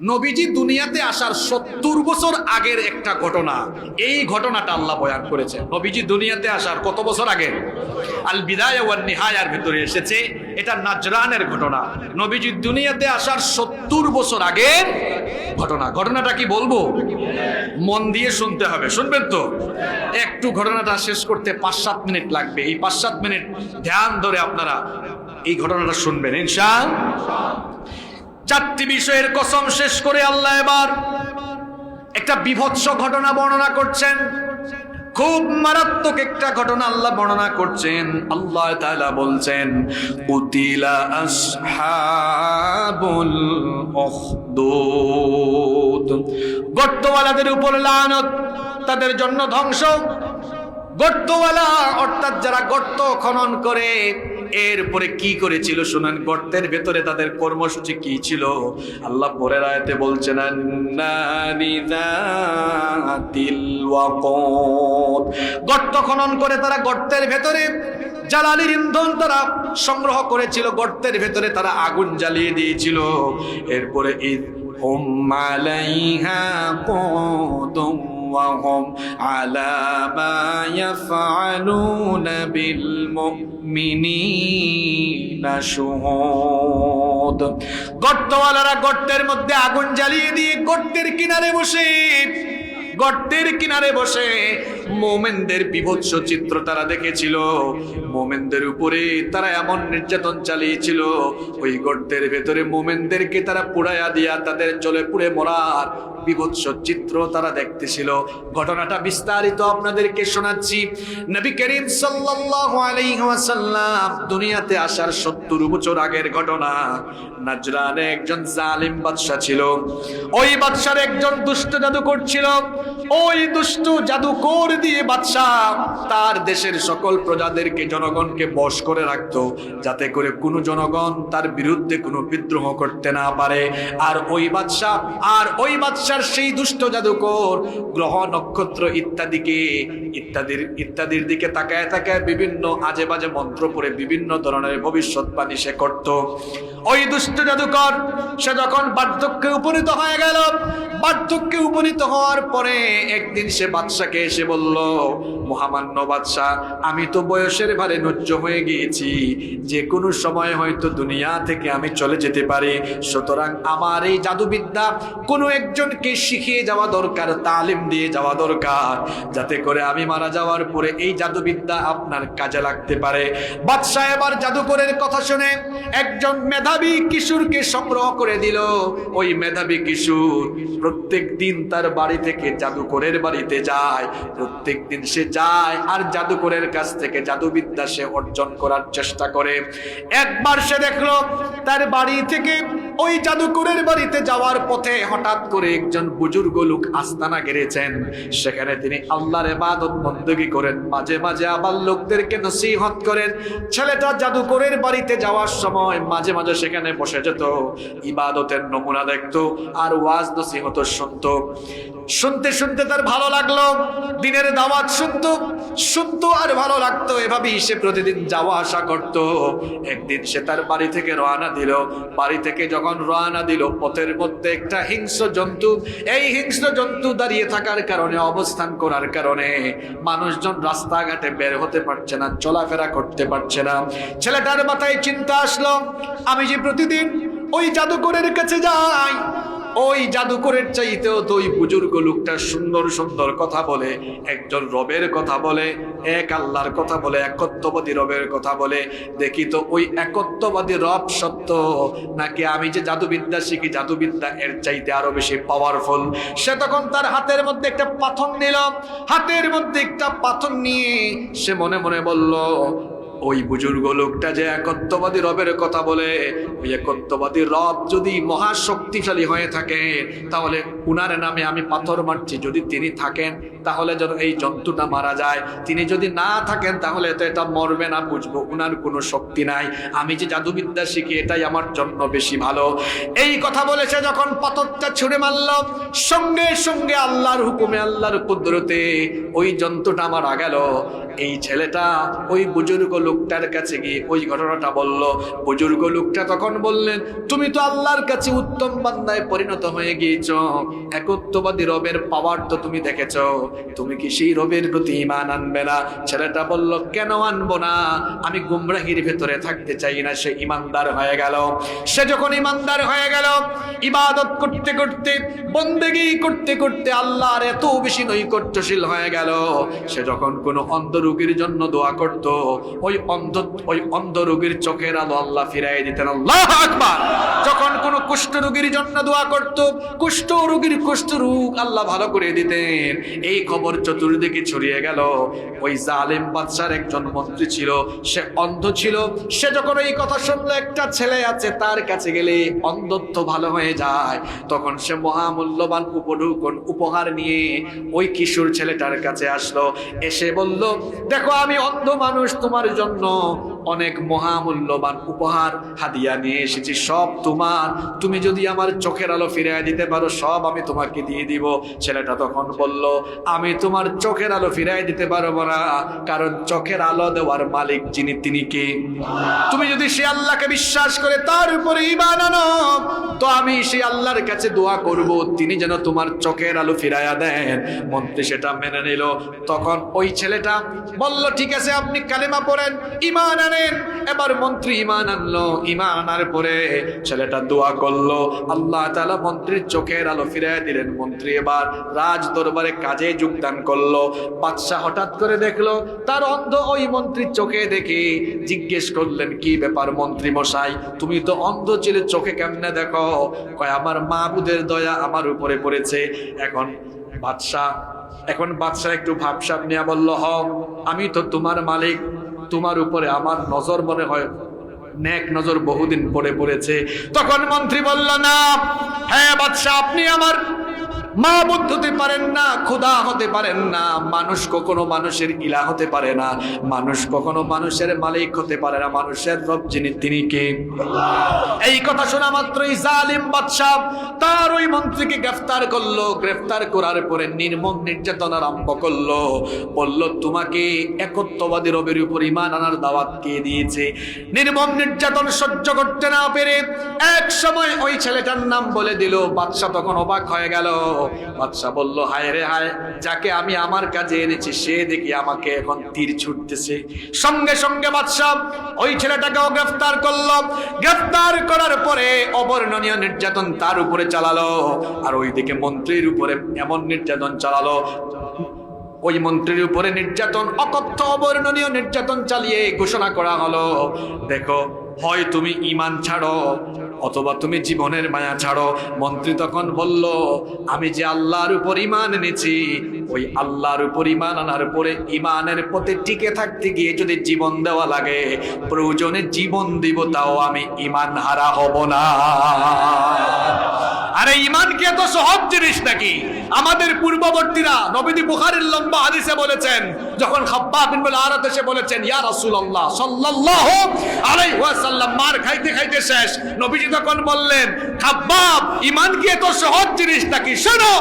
নবীজি দুনিয়াতে আসার সত্তর বছর আগের একটা ঘটনা। এই ঘটনাটা আল্লাহ বয়ান করেছে নবীজি দুনিয়াতে আসার কত বছর আগে? আল বিদায় নিহায়ার ভিতরে এসেছে। এটা নাজরানের ঘটনা। নবীজি দুনিয়াতে আসার সত্তর বছর আগের ঘটনা। ঘটনাটা কি বলব? মন দিয়ে শুনতে হবে। শুনবেন তো? একটু ঘটনাটা শেষ করতে পাঁচ সাত মিনিট লাগবে। এই পাঁচ সাত মিনিট ধ্যান ধরে আপনারা এই ঘটনাটা শুনবেন ইনশা চারটি বিষয়ের কসম শেষ করে আল্লাহ এবার একটা বিভৎস ঘটনা বর্ণনা করছেন। খুব মারাত্মক একটা ঘটনা আল্লাহ বর্ণনা করছেন। আল্লাহ তাআলা বলছেন, উতিলা আসহাবুল উখদুদ। গর্তওয়ালাদের উপর লানত, তাদের জন্য ধ্বংস। গর্তওয়ালা অর্থাৎ যারা গর্ত খনন করে এরপরে কি করেছিল শুনেন, গর্তের ভেতরে তাদের কর্মসূচি কি ছিল? আল্লাহ পরের আয়তে বলছেন। গর্ত খনন করে তারা গর্তের ভেতরে, জ্বালানির ইন্ধন তারা সংগ্রহ করেছিল, গর্তের ভেতরে তারা আগুন জ্বালিয়ে দিয়েছিল। এরপরে ঈদ হুম আলাইহা কুদুম। وهم على ما يفعلون بالمؤمنين شهود গর্তওয়ালারা গর্তের মধ্যে আগুন জ্বালিয়ে দিয়ে গর্তের কিনারে বসে গর্তের কিনারে বসে মোমেনদের বিভৎস চিত্র তারা দেখেছিল। মোমেনদের উপরে তারা এমন নির্যাতন চালিয়েছিল। ওই গর্তের ভেতরে মোমেনদেরকে তারা পুড়াইয়া দিয়া তাদের চলে পুড়ে মরার বিভৎস চিত্র তারা দেখতেছিল। ঘটনাটা বিস্তারিত আপনাদেরকে শোনাচ্ছি। নবী করিম ওয়াসাল্লাম দুনিয়াতে আসার 70 বছর আগের ঘটনা। নাজরানে একজন জালিম বাদশা ছিল। ওই বাদশার একজন দুষ্ট জাদুকর ছিল। ওই দুষ্ট জাদুকর দিয়ে বাদশা তার দেশের সকল প্রজাদেরকে জনগণকে বশ করে রাখতো, যাতে করে কোনো জনগণ তার বিরুদ্ধে কোনো বিদ্রোহ করতে না পারে, আর ওই বাদশা আর ওই বাদশার সেই দুষ্ট জাদুকর, গ্রহ, নক্ষত্র ইত্যাদিকে, ইত্যাদির ইত্যাদির দিকে তাকায় তাকায় বিভিন্ন আজে বাজে মন্ত্র পড়ে বিভিন্ন ধরনের ভবিষ্যৎবাণী সে করত। ওই দুষ্ট জাদুকর, সে যখন বার্ধক্যে উপনীত হয়ে গেল বার্ধক্যে উপনীত হওয়ার পরে একদিন সে বাদশাকে এসে বলল, মহামান্য বাদশাহ, আমি তো বয়সের ভারে নজ্জ হয়ে গিয়েছি। যে কোনো সময় হয়তো দুনিয়া থেকে আমি চলে যেতে পারি। সুতরাং আমার এই জাদুবিদ্যা কোনো একজনকে শিখিয়ে যাওয়া দরকার, তালিম দিয়ে যাওয়া দরকার। যাতে করে আমি মারা যাওয়ার পরে এই জাদুবিদ্যা আপনার কাজে লাগতে পারে। বাদশাহ এবার জাদুকরের কথা শুনে একজন মেধাবী কিশোরকে সংগ্রহ করে দিল। ওই মেধাবী কিশোর প্রত্যেক দিন তার বাড়ি থেকে জাদুকরের বাড়িতে যায়। প্রত্যেক দিন সে যায় আর জাদুকরের কাছ থেকে জাদুবিদ্যা সে অর্জন করার চেষ্টা করে। একবার সে দেখল তার বাড়ি থেকে ওই জাদুকরের বাড়িতে যাওয়ার পথে হঠাৎ করে একজন বুজুর্গ লোক আস্তানা গেড়েছেন। সেখানে তিনি আল্লাহর ইবাদত বন্দী করেন। মাঝে মাঝে আবার লোকদেরকে নসিহত করেন। ছেলেটা জাদুকরের বাড়িতে যাওয়ার সময় মাঝে মাঝে সেখানে বসে যেত। ইবাদতের নমুনা দেখত আর ওয়াজ নসিহত শুনতো। শুনতে শুনতে তার ভালো লাগল, দিনের দাওয়াত শুনতো শুনতো আর ভালো লাগতো, এভাবেই সে প্রতিদিন যাওয়া আসা করত। একদিন সে তার বাড়ি থেকে রওনা দিল, বাড়ি থেকে যখন রওনা দিল, পথের মধ্যে একটা হিংস্র জন্তু, এই হিংস্র জন্তু দাঁড়িয়ে থাকার কারণে, অবস্থান করার কারণে মানুষজন রাস্তাঘাটে বের হতে পারছে না, চলাফেরা করতে পারছে না। ছেলেটার মাথায় চিন্তা আসলো, আমি যে প্রতিদিন ওই জাদুকরের কাছে যাই। ওই জাদুকরের চাইতেও তো ওই বুজুর্গ লোকটা সুন্দর সুন্দর কথা বলে, একজন রবের কথা বলে, এক আল্লাহর কথা বলে, একত্ববাদী রবের কথা বলে। দেখি তো ওই একত্ববাদী রব সত্য, নাকি আমি যে জাদুবিদ্যা শিখি, জাদুবিদ্যা এর চাইতে আরও বেশি পাওয়ারফুল সে তখন তার হাতের মধ্যে একটা পাথর নিল। হাতের মধ্যে একটা পাথর নিয়ে সে মনে মনে বলল ওই বুজুর্গ লোকটা যে একত্ববাদী রবের কথা বলে, ওই একত্ববাদী রব যদি মহাশক্তিশালী হয়ে থাকে, তাহলে উনার নামে আমি পাথর মারছি। যদি তিনি থাকেন, তাহলে যেন এই জন্তুটা মারা যায়। তিনি যদি না থাকেন, তাহলে তো এটা মরবে না, বুঝব। উনার কোনো শক্তি নাই। আমি যে জাদুবিদ্যা শিখি, এটাই আমার জন্য বেশি ভালো। এই কথা বলেছে যখন পাথরটা ছুঁড়ে মারল, সঙ্গে সঙ্গে আল্লাহর হুকুমে, আল্লাহর কুদরতে ওই জন্তুটা মারা গেল। এই ছেলেটা ওই বুজুর্গ লোকটার কাছে গিয়ে ওই ঘটনাটা বলল, বুজুর্গ লোকটা তখন বললেন, তুমি তো আল্লাহর কাছে উত্তম বান্দায় পরিণত হয়ে গিয়েছ। একত্ববাদী রবের পাওয়ার তো তুমি দেখেছ। তুমি কি সেই রবের প্রতি ইমান আনবে না? ছেলেটা বলল, কেন আনব না? আমি গুমরাহির ভেতরে থাকতে চাই না। সে ইমানদার হয়ে গেল। সে যখন ইমানদার হয়ে গেল, ইবাদত করতে করতে, বন্দেগি করতে করতে আল্লাহর এত বেশি নৈকট্যশীল হয়ে গেল। সে যখন কোনো অন্ধ রোগীর জন্য দোয়া করত, ওই অন্ধ ওই অন্ধ রোগীর চোখের আলো আল্লাহ ফিরাই দিতেন। আল্লাহ আকবার! যখন কোনো কুষ্ঠ রোগীর জন্য দোয়া করত, কুষ্ঠ রোগীর কুষ্ঠ রোগ আল্লাহ ভালো করে দিতেন। এই খবর চতুর্দিকে ছড়িয়ে গেল। ওই জালেম বাদশার একজন মন্ত্রী ছিল, সে অন্ধ ছিল। সে যখন এই কথা শুনলো, একটা ছেলে আছে, তার কাছে গেলে অন্ধত্ব ভালো হয়ে যায়। তখন সে মহামূল্যবান উপঢৌকন উপহার নিয়ে ওই কিশোর ছেলেটার কাছে আসলো। এসে বলল, দেখো, আমি অন্ধ মানুষ, তোমার জন্য জন্য অনেক মহামূল্যবান উপহার হাদিয়া নিয়ে এসেছি। সব তোমার। তুমি যদি আমার চোখের আলো ফিরিয়ে দিতে পারো, সব আমি তোমাকে দিয়ে দিব। ছেলেটা তখন বলল, আমি তোমার চোখের আলো ফিরিয়ে দিতে পারব না, কারণ চোখের আলো দেওয়ার মালিক যিনি, তিনি কে? তুমি যদি সে আল্লাহকে বিশ্বাস করে তার উপরে ইমান আনো, তো আমি সেই আল্লাহর কাছে দোয়া করব, তিনি যেন তোমার চোখের আলো ফিরাইয়া দেন। মন্ত্রী সেটা মেনে নিল। তখন ওই ছেলেটা বলল, ঠিক আছে, আপনি কালেমা পড়েন ইমান আনেন এবার মন্ত্রী ইমান আনলো, ইমান আনার পরে ছেলেটা দোয়া করল। আল্লাহ তাআলা মন্ত্রীর চোখের আলো ফিরাইয়া দিলেন। মন্ত্রী এবার রাজ দরবারে কাজে যোগদান করল। বাদশাহ হঠাৎ করে দেখল, তার অন্ধ ওই মন্ত্রীর চোখে দেখে জিজ্ঞেস করলেন, কি ব্যাপার মন্ত্রী মশাই, তুমি তো অন্ধ ছিলে, চোখে কেমনে দেখো? কয়, আমার মাহবুদের দয়া আমার উপরে পড়েছে। এখন বাদশাহ এখন বাদশাহ একটু ভাবসাব নিয়ে বলল হ আমি তো তোমার মালিক তোমার উপরে আমার নজর মনে হয় নেক নজর বহুদিন পরে পড়েছে। তখন মন্ত্রী বলল, না। হ্যাঁ বাদশাহ, আপনি আমার মা বুদ্ধ হতে পারেন না, খোদা হতে পারেন না, মানুষ কখনো মানুষের ইলা হতে পারে না, মানুষ কখনো মানুষের মালিক হতে পারে না, মানুষের রব যিনি, তিনি কে? এই কথা শোনা মাত্রই জালিম বাদশাহ তার ওই মন্ত্রীকে গ্রেফতার করল, গ্রেফতার করার পরে নির্মম নির্যাতন আরম্ভ করল, বলল, তোমাকে একত্ববাদী রবের উপর ইমান আনার দাওয়াত কে দিয়েছে? নির্মম নির্যাতন সহ্য করতে না পেরে এক সময় ওই ছেলেটার নাম বলে দিল, বাদশাহ তখন অবাক হয়ে গেল। বাদশাহ বলল, হায় রে হায়, যাকে আমি আমার কাজে এনেছি, সে দেখি আমাকে এখন তীর ছুটতেছে। সঙ্গে সঙ্গে বাদশাহ ওই ছেলেটাকেও গ্রেফতার করল। গ্রেফতার করার পরে অবর্ণনীয় নির্যাতন তার উপরে চালালো আর ওইদিকে মন্ত্রীর উপরে এমন নির্যাতন চালালো। ওই মন্ত্রীর উপরে নির্যাতন, অকথ্য অবর্ণনীয় নির্যাতন চালিয়ে ঘোষণা করা হলো। দেখো হয় তুমি ইমান ছাড়ো, অথবা তুমি জীবনের মায়া ছাড়ো। মন্ত্রী তখন বলল, আমি যে আল্লাহর উপর ইমান এনেছি, ওই আল্লাহর উপর ইমান আনার পরে ইমানের পথে টিকে থাকতে গিয়ে যদি জীবন দেওয়া লাগে, প্রয়োজনে জীবন দিব, তাও আমি ইমান হারা হব না। আরে ইমান কি এত সহজ জিনিস নাকি? আমাদের পূর্ববর্তীরা নবীদি বুখারীর লম্বা হাদিসে বলেছেন, যখন খাব্বাব বিন বল আরাত এসে বলেছেন, ইয়া রাসূলুল্লাহ, সাল্লাল্লাহু আলাইহি ওয়াসাল্লাম মার খাইতে খাইতে শেষ। নবীজি তখন বললেন, খাব্বাব ইমান কি এত সহজ জিনিস নাকি? শোনো,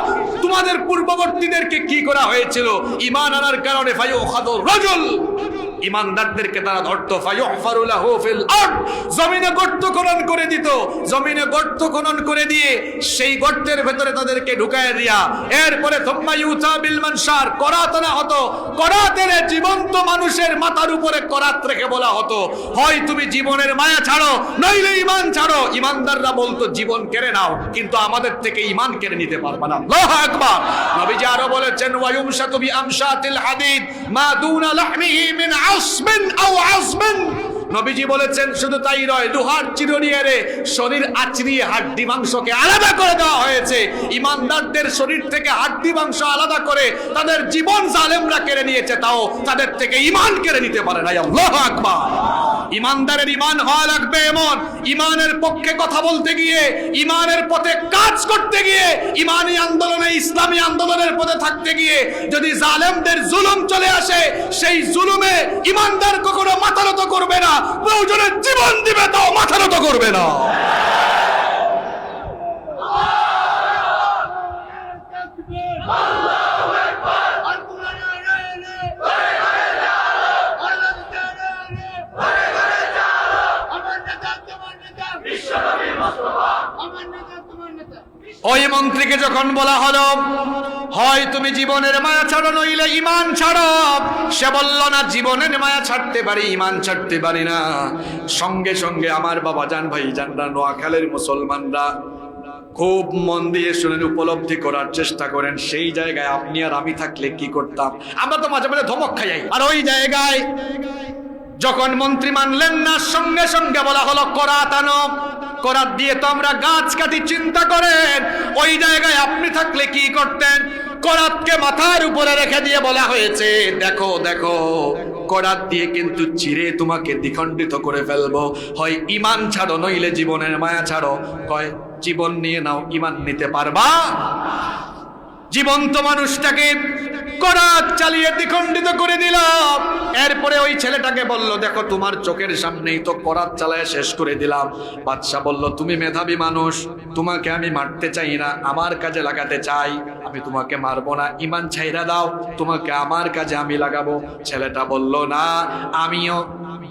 তোমাদের পূর্ববর্তীদেরকে কি করা হয়েছিল? ইমান আনার কারণে ফায়ুখাদু রাজুল ইমানদারদেরকে তারা ধরত। জমিনে গর্ত খনন করে দিত। জমিনে গর্ত খনন করে দিয়ে সেই গর্তের ভেতরে তাদেরকে ঢুকায় দিয়া এরপরে না হতো। করাতের জীবন্ত মানুষের মাথার উপরে করাত রেখে বলা হতো। হয় তুমি জীবনের মায়া ছাড়ো, নইলে ইমান ছাড়ো। ইমানদাররা বলতো, জীবন কেড়ে নাও, কিন্তু আমাদের থেকে ইমান কেড়ে নিতে পারবে না। নবীজি আরও বলেছেন ওয়ায়ুমশাতু বি আমশাতিল হাদিদ, মা দুনা মিন আসমিন আও আজমিন নবীজি বলেছেন, শুধু তাই নয়, লোহার চিরনিয়ারে শরীর আচড়িয়ে হাড্ডি মাংসকে আলাদা করে দেওয়া হয়েছে। ইমানদারদের শরীর থেকে হাড্ডি মাংস আলাদা করে তাদের জীবন জালেমরা কেড়ে নিয়েছে, তাও তাদের থেকে ইমান কেড়ে নিতে পারে না আল্লাহ আকবার। ইমানদারের ইমান হওয়া লাগবে এমন। ইমানের পক্ষে কথা বলতে গিয়ে, ইমানের পথে কাজ করতে গিয়ে, ইমানি আন্দোলনে, ইসলামী আন্দোলনের পথে থাকতে গিয়ে যদি জালেমদের জুলুম চলে আসে, সেই জুলুমে ইমানদার কখনো মাথা নত করবে না প্রয়োজনে জীবন দিবে তাও মাথা নত করবে না। মন্ত্রীকে যখন বলা হলো, হয় তুমি জীবনের মায়া ছাড়ো, নইলে ইমান ছাড়ো। সে বলল, না, জীবনের মায়া ছাড়তে পারি ইমান ছাড়তে পারি না। সঙ্গে সঙ্গে আমার বাবা জান ভাই জানরা নোয়াখালের মুসলমানরা খুব মন দিয়ে শুনেন, উপলব্ধি করার চেষ্টা করেন, সেই জায়গায় আপনি আর আমি থাকলে কি করতাম? আমরা তো মাঝে মাঝে ধমক খাই আর ওই জায়গায় যখন মন্ত্রী মানলেন না, সঙ্গে সঙ্গে বলা হলো করাত করাত দিয়ে তো আমরা গাছ কাটি চিন্তা করেন। ওই জায়গায় আপনি থাকলে কি করতেন? করাতকে মাথার উপরে রেখে দিয়ে বলা হয়েছে, দেখো দেখো, করাত দিয়ে কিন্তু চিরে তোমাকে দ্বিখণ্ডিত করে ফেলব। হয় ইমান ছাড়ো, নইলে জীবনের মায়া ছাড়ো। কয়, জীবন নিয়ে নাও, ইমান নিতে পারবা? জীবন্ত মানুষটাকে করাত চালিয়ে দ্বিখণ্ডিত করে দিল এরপরে ওই ছেলেটাকে বলল, দেখো, তোমার চোখের সামনেই তো করাত চালায় শেষ করে দিলাম। বাদশা বলল, তুমি মেধাবী মানুষ, তোমাকে আমি মারতে চাই না, আমার কাজে লাগাতে চাই। আমি তোমাকে মারবো না, ইমান ছাইরা দাও, তোমাকে আমার কাজে আমি লাগাবো। ছেলেটা বলল, না, আমিও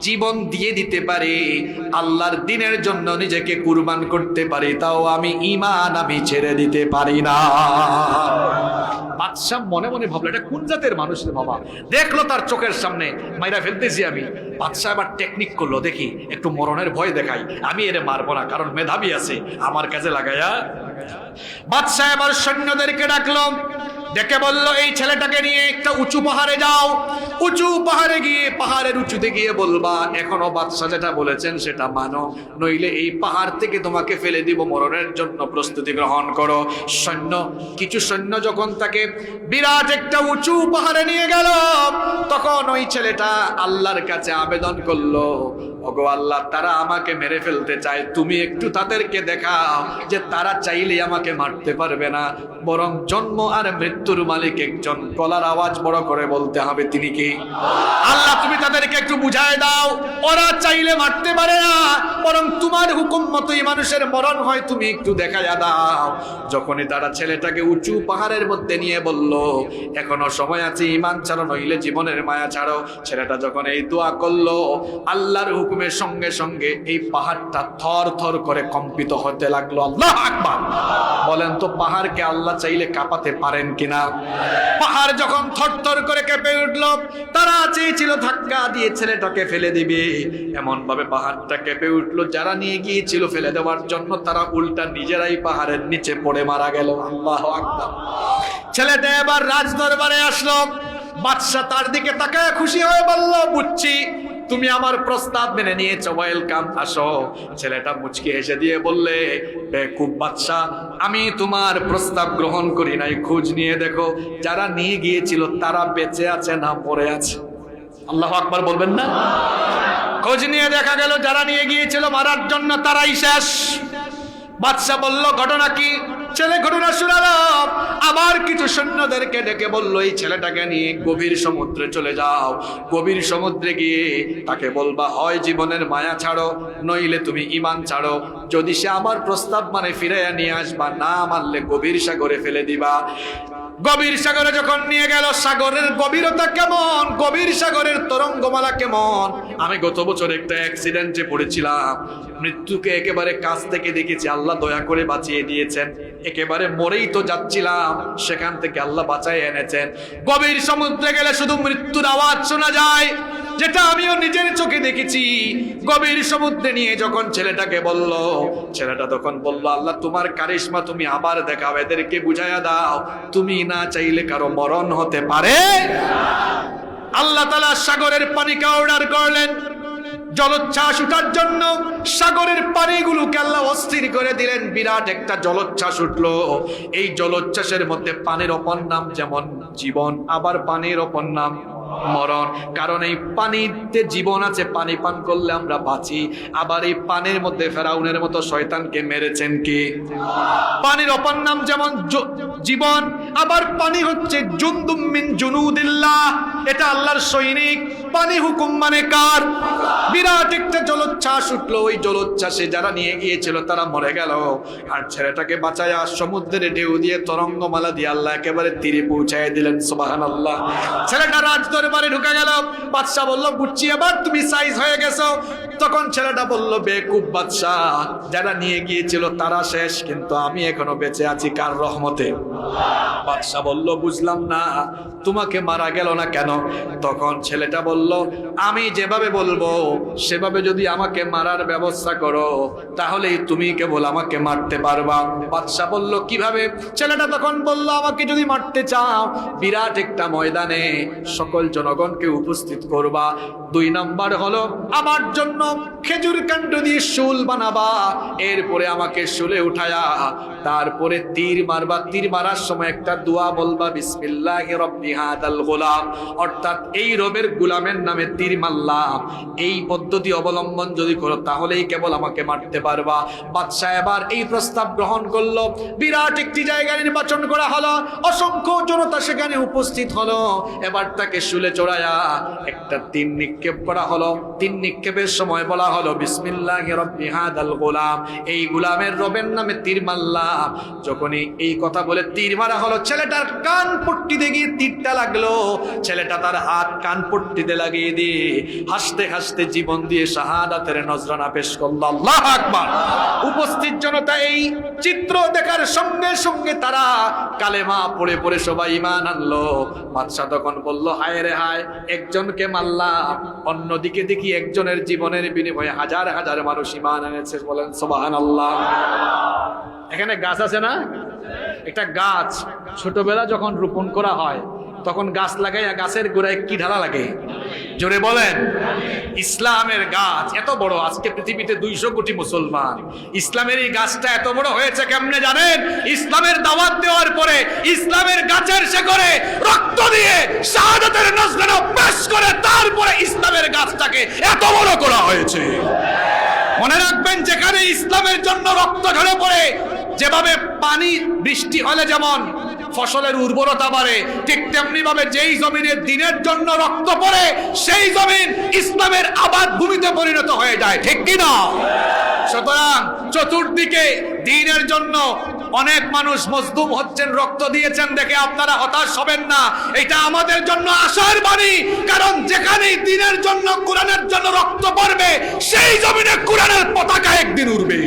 জীবন দিয়ে দিতে পারি, আল্লাহর দিনের জন্য নিজেকে কুরবান করতে পারি, তাও আমি ইমান আমি ছেড়ে দিতে পারি না। বাদশাহ মনে মনে ভাবলো, এটা কোন জাতের মানুষ রে বাবা? দেখল তার চোখের সামনে, মাইরা ফেলতেছি আমি। বাদশাহ আবার টেকনিক করল, দেখি, একটু মরণের ভয় দেখাই, আমি এর মারবো না, কারণ মেধাবী আছে, আমার কাছে লাগাইয়া বাদশাহ আবার সৈন্যদেরকে ডাকলো ডেকে বলল, এই ছেলেটাকে নিয়ে একটা উঁচু পাহাড়ে যাও। উঁচু পাহাড়ে গিয়ে পাহাড়ের উঁচুতে গিয়ে বলবা, এখনও বাদশাহ যেটা বলেছেন সেটা মানো, নইলে এই পাহাড় থেকে তোমাকে ফেলে দিব, মরণের জন্য প্রস্তুতি গ্রহণ করো। সৈন্য, কিছু সৈন্য যখন তাকে বিরাট একটা উঁচু পাহাড়ে নিয়ে গেল, তখন ওই ছেলেটা আল্লাহর কাছে আবেদন করল ওগো আল্লাহ, তারা আমাকে মেরে ফেলতে চায়। তুমি একটু তাদেরকে দেখাও যে তারা চাইলে আমাকে মারতে পারবে না। বরং জন্ম আর মৃত্যুর মালিক একজন। গলার আওয়াজ বড় করে বলতে হবে, তিনি কি? আল্লাহ, তুমি তাদেরকে একটু বুঝায় দাও। ওরা চাইলে মারতে পারে না। বরং তোমার হুকুম মতোই মানুষের মরণ হয়, তুমি একটু দেখাইয়া দাও। যখনই তারা ছেলেটাকে উঁচু পাহাড়ের মধ্যে নিয়ে বলল, এখনও সময় আছে ইমান ছাড়ো, নইলে জীবনের মায়া ছাড়ো। ছেলেটা যখন এই দোয়া করল, আল্লাহর হুকুমের সঙ্গে সঙ্গে এই পাহাড়টা থর থর করে কম্পিত হতে লাগল। আল্লাহ আকবার। বলেন তো, পাহাড়কে আল্লাহ চাইলে কাঁপাতে পারেন কিনা? পাহাড় যখন থরথর করে কেঁপে উঠল, তারা চেয়েছিল ধাক্কা দিয়ে ছেলেটাকে ফেলে দিবে। এমন ভাবে পাহাড়টা কেঁপে উঠল, যারা নিয়ে গিয়েছিল ফেলে দেওয়ার জন্য, তারা উল্টা নিজেরাই পাহাড়ের নিচে পড়ে মারা গেল। আল্লাহ আকবার। ছেলেটা এবার রাজ দরবারে আসলো। বাদশাহ তার দিকে তাকায় খুশি হয়ে বলল, বুঝছি তুমি আমার প্রস্তাব মেনে নিয়েছো। ওয়েলকাম আসো। ছেলেটা মুচকি হেসে দিয়ে বললে খুব বাচ্চা আমি তোমার প্রস্তাব গ্রহণ করি নাই। খোঁজ নিয়ে দেখো, যারা নিয়ে গিয়েছিল তারা বেঁচে আছে না পড়ে আছে? আল্লাহ আকবার বলবেন না? খোঁজ নিয়ে দেখা গেল, যারা নিয়ে গিয়েছিল মারার জন্য তারাই শেষ। বাদশাহ বলল, ঘটনা কি? ছেলে ঘটনা শুনালো আবার কিছু সৈন্যদেরকে ডেকে বলল, এই ছেলেটাকে নিয়ে গভীর সমুদ্রে চলে যাও। গভীর সমুদ্রে গিয়ে তাকে বলবা, হয় জীবনের মায়া ছাড়ো, নইলে তুমি ইমান ছাড়ো। যদি সে আমার প্রস্তাব মানে ফিরে নিয়ে আসবা, না মানলে গভীর সাগরে ফেলে দিবা। গভীর সাগরে যখন নিয়ে গেল, সাগরের গভীরতা কেমন? গভীর সাগরের তরঙ্গমালা কেমন? আমি গত বছর একটা অ্যাক্সিডেন্টে পড়েছিলাম। মৃত্যুকে একেবারে কাছ থেকে দেখেছি। আল্লাহ দয়া করে বাঁচিয়ে দিয়েছেন। একেবারে মরেই তো যাচ্ছিলাম। সেখান থেকে আল্লাহ বাঁচাই এনেছেন। গভীর সমুদ্রে গেলে শুধু মৃত্যুর আওয়াজ শোনা যায়, যেটা আমিও নিজের চোখে দেখেছি। গভীর সমুদ্রে নিয়ে যখন ছেলেটাকে বলল, ছেলেটা তখন বলল, আল্লাহ, তোমার কারিশমা তুমি আবার দেখাও, এদেরকে বুঝাইয়া দাও। তুমি না চাইলে কারও মরণ হতে পারে? আল্লাহ তালা সাগরের পানিকে অর্ডার করলেন। জলোচ্ছ্বাস উঠার জন্য সাগরের পানিগুলোকে আল্লাহ অস্থির করে দিলেন। বিরাট একটা জলোচ্ছ্বাস উঠল। এই জলোচ্ছ্বাসের মধ্যে পানির অপর নাম যেমন জীবন, আবার পানির অপর নাম মরণ। কারণ এই পানিতে জীবন আছে, পানি পান করলে আমরা বাঁচি। আবার এই পানির মধ্যে ফেরাউনের মতো শয়তানকে মেরেছেন কি? পানির অপর নাম যেমন জীবন, আবার পানি হচ্ছে জুন্দুমিন জুনুদিল্লাহ। এটা আল্লাহর সৈনিক। পানি হুকুম মানে কার? বিরাট একটা জলোচ্ছ্বাস উঠল। ওই জলোচ্ছ্বাসে যারা নিয়ে গিয়েছিল, তারা মরে গেল। আর ছেলেটাকে বাঁচায়া সমুদ্রের ঢেউ দিয়ে তরঙ্গমালা দিয়ে আল্লাহ একেবারে তীরে পৌঁছায় দিলেন সুবাহান আল্লাহ ছেলেটা রাজ দরবারে ঢুকে গেল। বাদশাহ বলল, বুঝছি আবার তুমি সাইজ হয়ে গেছো। তখন ছেলেটা বলল, বেকুব বাদশাহ, যারা নিয়ে গিয়েছিল তারা শেষ, কিন্তু আমি এখনও বেঁচে আছি কার রহমতে? বাদশাহ বলল, বুঝলাম না, তোমাকে মারা গেল না কেন? তখন ছেলেটা বলল, আমি যেভাবে বলব, সেভাবে যদি আমাকে মারার ব্যবস্থা করো, তাহলেই তুমি কেবল আমাকে মারতে পারবা। বাদশাহ বলল, কীভাবে? ছেলেটা তখন বলল, আমাকে যদি মারতে চাও, বিরাট একটা ময়দানে সকল জনগণকে উপস্থিত করবা। দুই নাম্বার হলো, আমার জন্য খেজুর কাণ্ড দিয়ে শুল বানাবা, এরপরে আমাকে শুলে উঠায়া, তারপরে তীর মারবা। তীর মারার সময় একটা দোয়া বলবা, বিসমিল্লাহ রব্বি হাদাল গোলাম। অর্থাৎ এই রবের গুলামের নামে তীর মারলাম এই পদ্ধতি অবলম্বন যদি করো, তাহলেই কেবল আমাকে মারতে পারবা। বাদশাহ এবার এই প্রস্তাব গ্রহণ করল। বিরাট একটি জায়গা নির্বাচন করা হলো। অসংখ্য জনতা সেখানে উপস্থিত হলো। এবার তাকে শুলে চড়ায়া একটা তিন নিক্ষেপ করা হলো। তিন নিক্ষেপের সময় বলা হলো, বিসমিল্লাহ গোলাম। এই গুলামের রবের নামে তীর মারলাম। যখনই এই কথা বলে তীর মারা হলো, ছেলেটার কান পট্টিতে গিয়ে তীরটা লাগল। ছেলেটা তার হাত কান পট্টিতে লাগিয়ে দিয়ে হাসতে হাসতে জীবন দিয়ে শাহাদাতের নজরানা পেশ করল। আল্লাহ আকবার! উপস্থিত জনতা এই চিত্র দেখার সঙ্গে সঙ্গে তারা কালেমা পড়ে পড়ে সবাই ইমান আনলো। বাদশাহ তখন বলল, হায় রে হায়, একজনকে মারলাম। অন্যদিকে দেখি একজনের জীবনের বিনিময়ে হাজার হাজার মানুষ ইমান এনেছে, বলেন সোবাহান আল্লাহ এখানে গাছ আছে না? একটা গাছ ছোটবেলা যখন রোপণ করা হয় তখন গাছ লাগাইয়া গাছের গোড়ায় কি ঢালা লাগে? জোরে বলেন। ইসলামের গাছ এত বড়, আজকে পৃথিবীতে দুইশো কোটি মুসলমান। ইসলামের এই গাছটা এত বড় হয়েছে কেমনে জানেন? ইসলামের দাওয়াত দেওয়ার পরে ইসলামের গাছের শেকড়ে রক্ত দিয়ে শাহাদাতের নজরানা পেশ করে তারপরে ইসলামের গাছটাকে এত বড় করা হয়েছে। মনে রাখবেন, যেখানে ইসলামের জন্য রক্ত ঝরে পড়ে, যেভাবে পানি বৃষ্টি হলে যেমন ফসলের উর্বরতা বাড়ে। ঠিক তেমনি ভাবে যেই জমিনের দিনের জন্য রক্ত পড়ে, সেই জমিন ইসলামের আবাদ ভূমিতে পরিণত হয়ে যায়। ঠিক কি না? সুতরাং চতুর্দিকে দিনের জন্য অনেক মানুষ মজদুম হচ্ছেন, রক্ত দিয়েছেন দেখে আপনারা হতাশ হবেন না। এটা আমাদের জন্য আশার বাণী, কারণ যেখানেই দিনের জন্য, কোরআনের জন্য রক্ত পড়বে, সেই জমিনে কোরআনের পতাকা একদিন উঠবে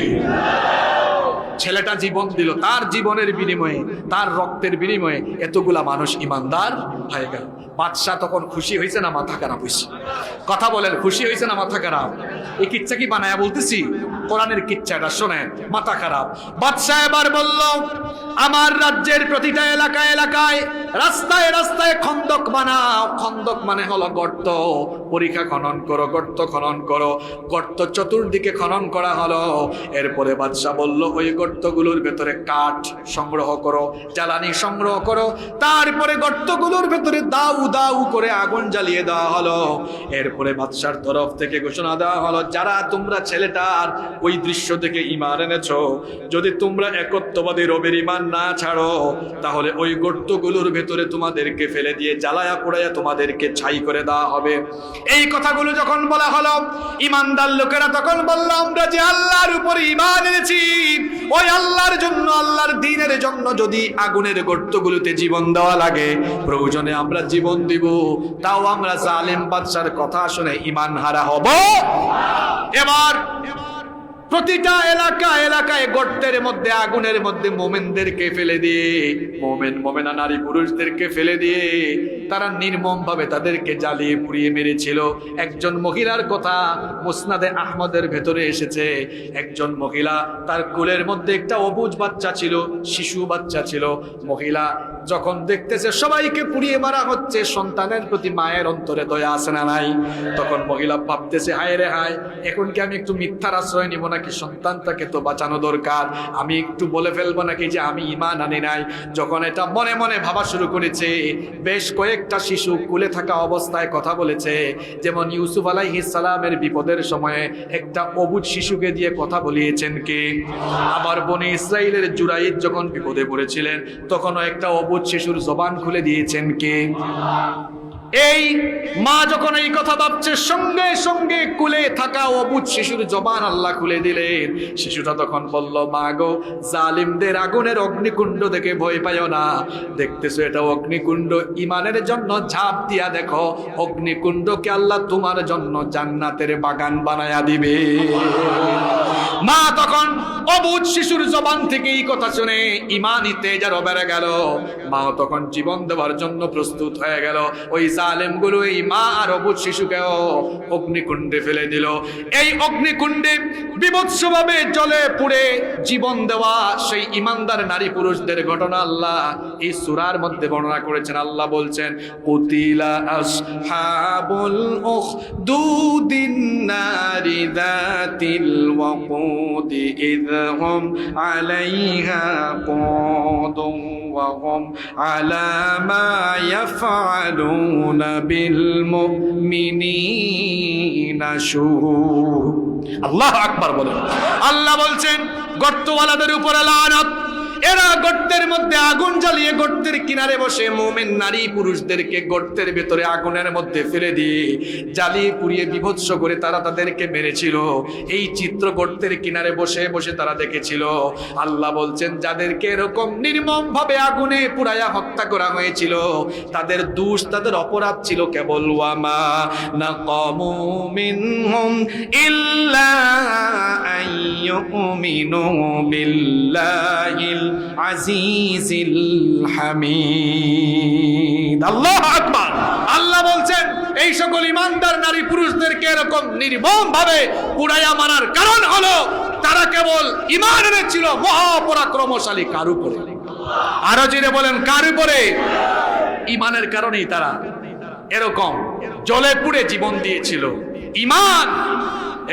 ছেলেটা জীবন দিল তার জীবনের বিনিময়ে, তার রক্তের বিনিময়ে এতগুলা মানুষ ইমানদার হয়ে গেল। বাদশাহ তখন খুশি হয়েছে না মাথা খারাপ হয়েছে? কথা বলেন, খুশি হয়েছে না মাথা খারাপ? এই কিচ্ছা কি বানায়া বলতেছি? কোরআনের কিচ্ছাটা, শোনেন, মাথা খারাপ। বাদশাহ এবার বলল, আমার রাজ্যের প্রতিটা এলাকায় এলাকায়, রাস্তায় রাস্তায় খন্দক বানাও। খন্দক মানে হলো গর্ত। পরীক্ষা খনন করো, গর্ত খনন করো। গর্ত চতুর্দিকে খনন করা হলো। এরপরে বাদশাহ বলল, ওই গর্তগুলোর ভেতরে কাঠ সংগ্রহ করো, জ্বালানি সংগ্রহ করো। তারপরে গর্তগুলোর ভেতরে দাউ দাউ করে আগুন জ্বালিয়ে দেওয়া হলো। এরপরে বাদশার তরফ থেকে ঘোষণা দেওয়া হলো, যারা তোমরা ছেলেটার ওই দৃশ্য থেকে ইমান এনেছ। যদি তোমরা একত্ববাদী রবের ইমান না ছাড়ো, তাহলে ওই গর্তগুলোর ভেতরে তোমাদেরকে ফেলে দিয়ে জ্বালায়া পোড়াইয়া তোমাদেরকে ছাই করে দেওয়া হবে। এই কথাগুলো যখন বলা হলো ইমানদার লোকেরা তখন বলল, আমরা যে আল্লাহর উপরে ইমান এনেছি, ওই আল্লাহর জন্য, আল্লাহর দিনের জন্য যদি আগুনের গর্তগুলোতে জীবন দেওয়া লাগে, প্রয়োজনে আমরা জীবন দিব। তাও আমরা জালেম বাদশার কথা শুনে ইমান হারা হব। এবার প্রতিটা এলাকা, এলাকায় গর্তের মধ্যে, আগুনের মধ্যে মোমেনদেরকে ফেলে দিয়ে, মোমেন, মোমেনা নারী পুরুষদেরকে ফেলে দিয়ে, তারা নির্মম ভাবে তাদেরকে জ্বালিয়ে পুড়িয়ে মেরেছিল। একজন মহিলার কথা মুসনাদে আহমদের ভেতরে এসেছে। একজন মহিলা তার কুলের মধ্যে একটা অবুজ বাচ্চা ছিল, শিশু বাচ্চা ছিল। মহিলা যখন দেখতেছে সবাইকে পুড়িয়ে মারা হচ্ছে, সন্তানের প্রতি মায়ের অন্তরে দয়া আসে না নাই? তখন মহিলা ভাবতেছে, হায় রে হায়, এখন কি আমি একটু মিথ্যার আশ্রয় নিব নাকি সন্তানটাকে তো বাঁচানো দরকার? আমি একটু বলে ফেলব নাকি যে আমি ইমান আনি নাই? যখন এটা মনে মনে ভাবা শুরু করেছে, বেশ কয়েকটা শিশু কুলে থাকা অবস্থায় কথা বলেছে। যেমন ইউসুফ সালামের বিপদের সময়ে একটা অবুজ শিশুকে দিয়ে কথা বলিয়েছেন কে? আবার বনে ইসরায়েলের জুরাইদ যখন বিপদে পড়েছিলেন, তখনও একটা অবুজ শিশুর জবান খুলে দিয়েছেন কে? এই মা যখন এই কথা ভাবছে, সঙ্গে সঙ্গে কুলে থাকা অবুজ শিশুর জবান আল্লাহ খুলে দিলেন। শিশুটা তখন বলল, মা গো, জালিমদের আগুনের অগ্নিকুণ্ড দেখে ভয় পাইও না। দেখতেছো এটা অগ্নিকুণ্ড? ইমানের জন্য ঝাঁপ দিয়া দেখো, অগ্নিকুণ্ডকে আল্লাহ তোমার জন্য জান্নাতের বাগান বানায়া দিবে। মা তখন অবুজ শিশুর জবান থেকে এই কথা শুনে ইমানই তেজার বেড়ে গেল। মাও তখন জীবন দেওয়ার জন্য প্রস্তুত হয়ে গেল। ওই জালেমগুলো এই মা আর অবুজ শিশুকেও অগ্নিকুণ্ডে ফেলে দিল। এই অগ্নিকুণ্ডে বিভৎসভাবে জলে পুড়ে জীবন দেওয়া সেই ইমানদার নারী পুরুষদের ঘটনা আল্লাহ এই সুরার মধ্যে বর্ণনা করেছেন। আল্লাহ বলছেন, কুতিলা আসহাবুল উখদুদিন নারি দাতিল ওয়াকুদ إذ هم عليها قعود وهم على ما يفعلون بالمؤمنين شهود আল্লাহ আকবার বলেন আল্লাহ বলছেন গর্তওয়ালাদের উপরে লানত এরা গর্তের মধ্যে আগুন জ্বালিয়ে গর্তের কিনারে বসে মোমেন নারী পুরুষদেরকে গর্তের ভেতরে আগুনের মধ্যে ফেলে দিয়ে জ্বালিয়ে পুড়িয়ে বিভৎস করে তারা তাদেরকে মেরেছিল। এই চিত্র গর্তের কিনারে বসে বসে তারা দেখেছিল। আল্লাহ বলছেন, যাদেরকে এরকম নির্মম ভাবে আগুনে পুড়াইয়া হত্যা করা হয়েছিল, তাদের দোষ, তাদের অপরাধ ছিল কেবল, ওয়ামা না ইল্লা আল্লাহ বলছেন, এই সকল ইমানদার নারী পুরুষদেরকে এরকম নির্মম ভাবে কারণ হলো, তারা কেবল ইমান এনেছিল মহাপরাক্রমশালী কার উপরে? আরও জিরে বলেন, কার উপরে? ইমানের কারণেই তারা এরকম জলে পুড়ে জীবন দিয়েছিল। ইমান,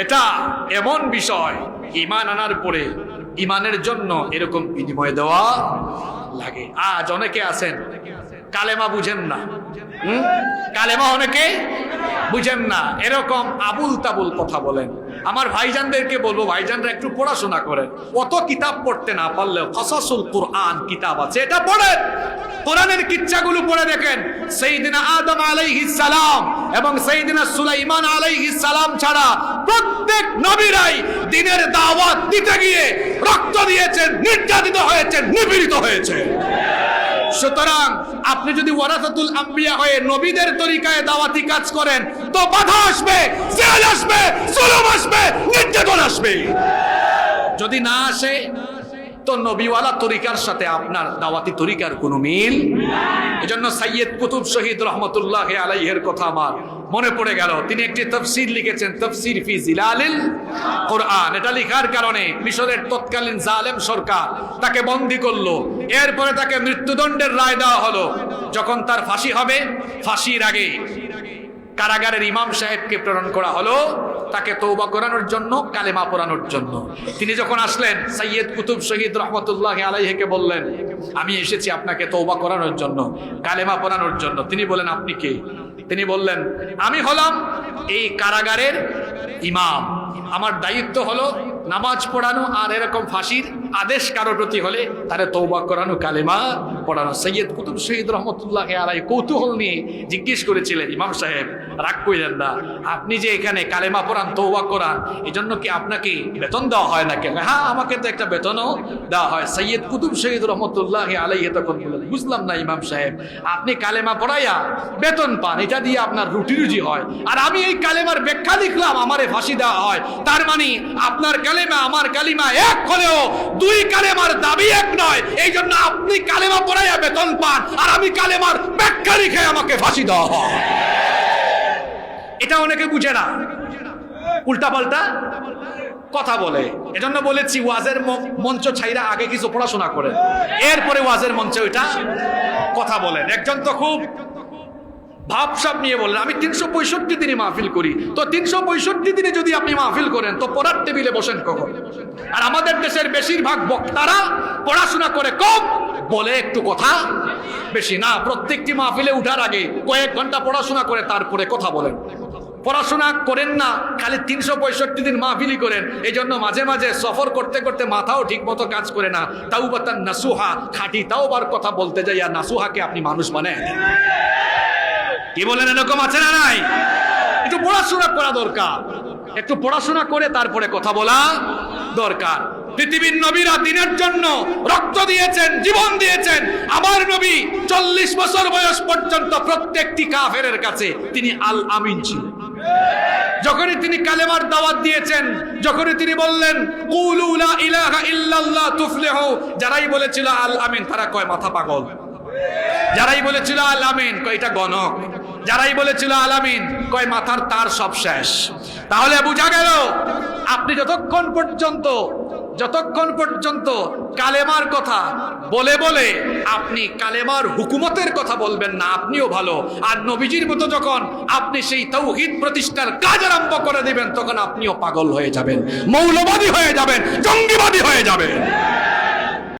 এটা এমন বিষয়, ইমান আনার পরে ইমানের জন্য এরকম বিনিময় দেওয়া লাগে। আজ অনেকে আছেন, কালেমা বুঝেন না? কালেমা অনেকে বুঝেন না। এরকম আবুল তাবুল কথা বলেন। আমার ভাইজানদেরকে বলব, ভাইজানরা একটু পড়াশোনা করেন। অত কিতাব পড়তে না পারলেও কসাসুল কোরআন কিতাব আছে, এটা পড়েন। কোরআনের কিচ্ছাগুলো পড়ে দেখেন। সেইদিনা আদম আলাইহিস সালাম এবং সেইদিনা সুলাইমান আলাইহিস সালাম ছাড়া প্রত্যেক নবীরাই দিনের দাওয়াত দিতে গিয়ে রক্ত দিয়েছেন, নির্যাতিত হয়েছেন, নিপীড়িত হয়েছে সুতরাং আপনি যদি ওয়ারাসাতুল আম্বিয়া হয়ে নবীদের তরিকায় দাওয়াতি কাজ করেন, তো বাধা আসবে, জেল আসবে, জুলুম আসবে, নির্যাতন আসবে। যদি না আসে তো নবীওয়ালা তরিকার সাথে আপনার দাওয়াতি তরিকার কোনো মিল? এজন্য সাইয়্যেদ কুতুব শহীদ রহমতুল্লাহ আলাইহের কথা আমার মনে পড়ে গেল। তিনি একটি তফসির লিখেছেন, তফসির ফি জিলালিল কোরআন। এটা লেখার কারণে মিশরের তৎকালীন জালেম সরকার তাকে বন্দী করল। এরপরে তাকে মৃত্যুদণ্ডের রায় দেওয়া হলো। যখন তার ফাঁসি হবে, ফাঁসির আগে কারাগারের ইমাম সাহেবকে প্রেরণ করা হলো। তাকে তৌবা করানোর জন্য, কালেমা পড়ানোর জন্য। তিনি যখন আসলেন সৈয়দ কুতুব শহীদ রহমতুল্লাহ আলাইহেকে বললেন, আমি এসেছি আপনাকে তৌবা করানোর জন্য, কালেমা পড়ানোর জন্য। তিনি বলেন আপনি কে? তিনি বললেন, আমি হলাম এই কারাগারের ইমাম। আমার দায়িত্ব হলো নামাজ পড়ানো আর এরকম ফাঁসির আদেশ কারোর প্রতি হলে তারে তৌবা করানো কালেমা পড়ানো সৈয়দ কুতুব শহীদ রহমতুল্লাহ আলাই কৌতূহল নিয়ে জিজ্ঞেস করেছিলেন, ইমাম সাহেব, রাগ কইলেন না, আপনি যে এখানে কালেমা পড়ান তৌবা করান এই জন্য কি আপনাকে বেতন দেওয়া হয় না কেন হ্যাঁ আমাকে তো একটা বেতনও দেওয়া হয়। সৈয়দ কুতুব শহীদ রহমতুল্লাহ আলাই তখন বললেন, বুঝলাম না ইমাম সাহেব, আপনি কালেমা পড়াইয়া বেতন পান, এটা দিয়ে আপনার রুটি রুজি হয়। আর আমি এই কালেমার ব্যাখ্যা লিখলাম, আমারে ফাঁসি দেওয়া হয়। তার মানে আপনার কালেমা আমার কালিমা এক হলেও দুই কালেমার দাবি এক নয়। এই জন্য আপনি কালেমা পড়াইয়া বেতন পান আর আমি কালেমার ব্যাখ্যা লিখে আমাকে ফাঁসি দেওয়া হয়। এটা অনেকে বুঝে না। উল্টা পাল্টা কথা বলে। এজন্য বলেছি, ওয়াজের মঞ্চ ছাইরা আগে কিছু পড়াশোনা করে এরপরে ওয়াজের মঞ্চে ওইটা কথা বলেন। একজন তো খুব ভাবসাব নিয়ে বললেন, আমি তিনশো পঁয়ষট্টি দিনে মাহফিল করি। তো তিনশো পঁয়ষট্টি দিনে যদি আপনি মাহফিল করেন, তো পড়ার টেবিলে বসেন কখন? আর আমাদের দেশের বেশিরভাগ বক্তারা পড়াশোনা করে কম বলে একটু কথা বেশি না। প্রত্যেকটি মাহফিলে উঠার আগে কয়েক ঘণ্টা পড়াশোনা করে তারপরে কথা বলেন। পড়াশোনা করেন না, খালি তিনশো পঁয়ষট্টি দিন মাহফিলি করেন। এই জন্য মাঝে মাঝে সফর করতে করতে মাথাও ঠিক মতো কাজ করে না। তাও বা তার নাসুহা, খাঁটি তাও বার কথা বলতে যাই আর নাসুহাকে আপনি মানুষ মানে কি বলেন, এরকম আছে না নাই? একটু পড়াশোনা করা দরকার। একটু পড়াশোনা করে তারপরে কথা বলা দরকার। পৃথিবীর নবীরা দিনের জন্য রক্ত দিয়েছেন, জীবন দিয়েছেন। আমার নবী চল্লিশ বছর বয়স পর্যন্ত প্রত্যেকটি কাফেরের কাছে তিনি আল আমিন ছিলেন। যখনই তিনি কালেমার দাওয়াত দিয়েছেন, যখনই তিনি বললেন, কুলু লা ইলাহা ইল্লাল্লাহ তুফলিহু যারাই বলেছিল আল আমিন তারা কয়, মাথা পাগল। যারাই বলেছিল আল আমিন, কয় এটা গণক। যারাই বলেছিল আলামিন কয় মাথার তার সব শেষ। তাহলে বুঝা গেল, আপনি যতক্ষণ পর্যন্ত যতক্ষণ পর্যন্ত কালেমার কথা বলে বলে আপনি কালেমার হুকুমতের কথা বলবেন না, আপনিও ভালো। আর নবীজির মতো যখন আপনি সেই তৌহিদ প্রতিষ্ঠার কাজ আরম্ভ করে দিবেন, তখন আপনিও পাগল হয়ে যাবেন, মৌলবাদী হয়ে যাবেন, জঙ্গিবাদী হয়ে যাবেন।